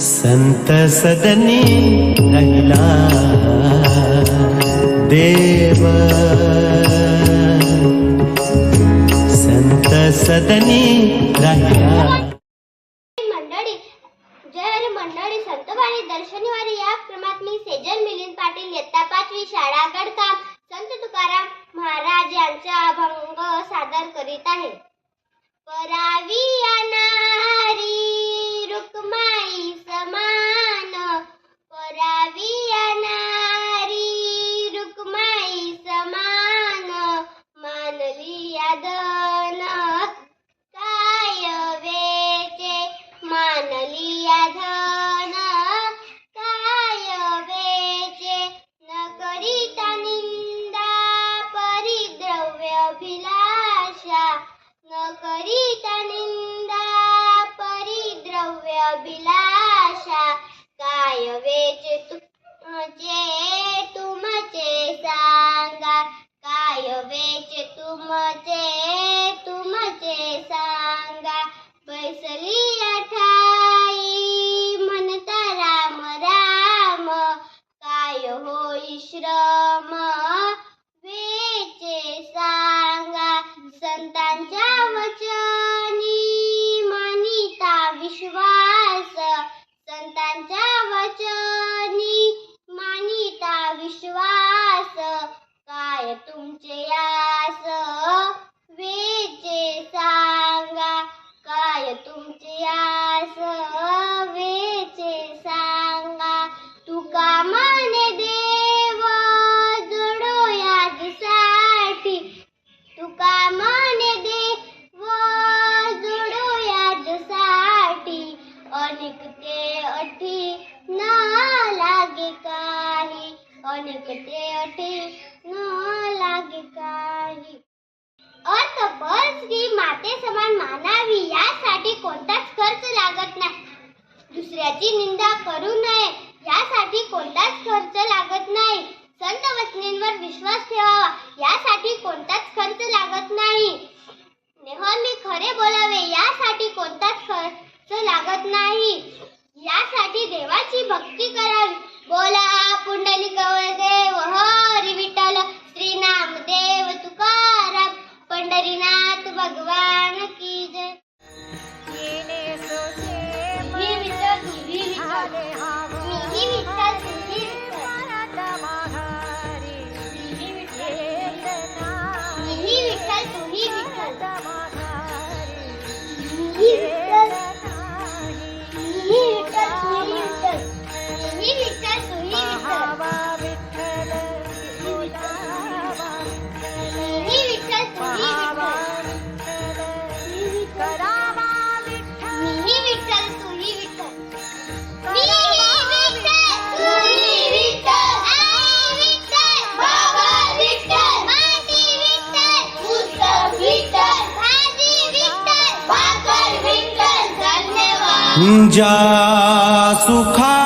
संत सदनी राहिला देव। संत सदनी राहिला। मंडळी जय हरी मंडळी संतवाणी दर्शनीवारी या क्रमात मी सेजल मिलिंद पाटील इयत्ता पाचवी शाळा गडकाम संत तुकाराम महाराज यांचा अभंग सादर करीत आहे. परावी करीता निंदा परिद्रव्य अभिलाषा काय वेचे तुमचे तुमचे सांगा। काय वेचे तुमचे तुमचे सांगा। बैसली ते अटी न लागे काही. अनेक ते अटी न लागे काही. अर्थ स्त्री माते समान मानावी यासाठी कोणताच खर्च लागत नाही. दुसऱ्याची निंदा करू नये यासाठी कोणताच खर्च लागत नाही. संत वचनेंवर विश्वास ठेवावा यासाठी कोणताच खर्च लागत नाही नेहमी खरे बोलावे यासाठी कोणताच खर्च लागत नाही यासाठी देवाची भक्ती करावी बोला पुंडलिक देव हरी विठ्ठल श्री नामदेव तुकाराम पंढरीनाथ भगवान की जय। ज्या सुखा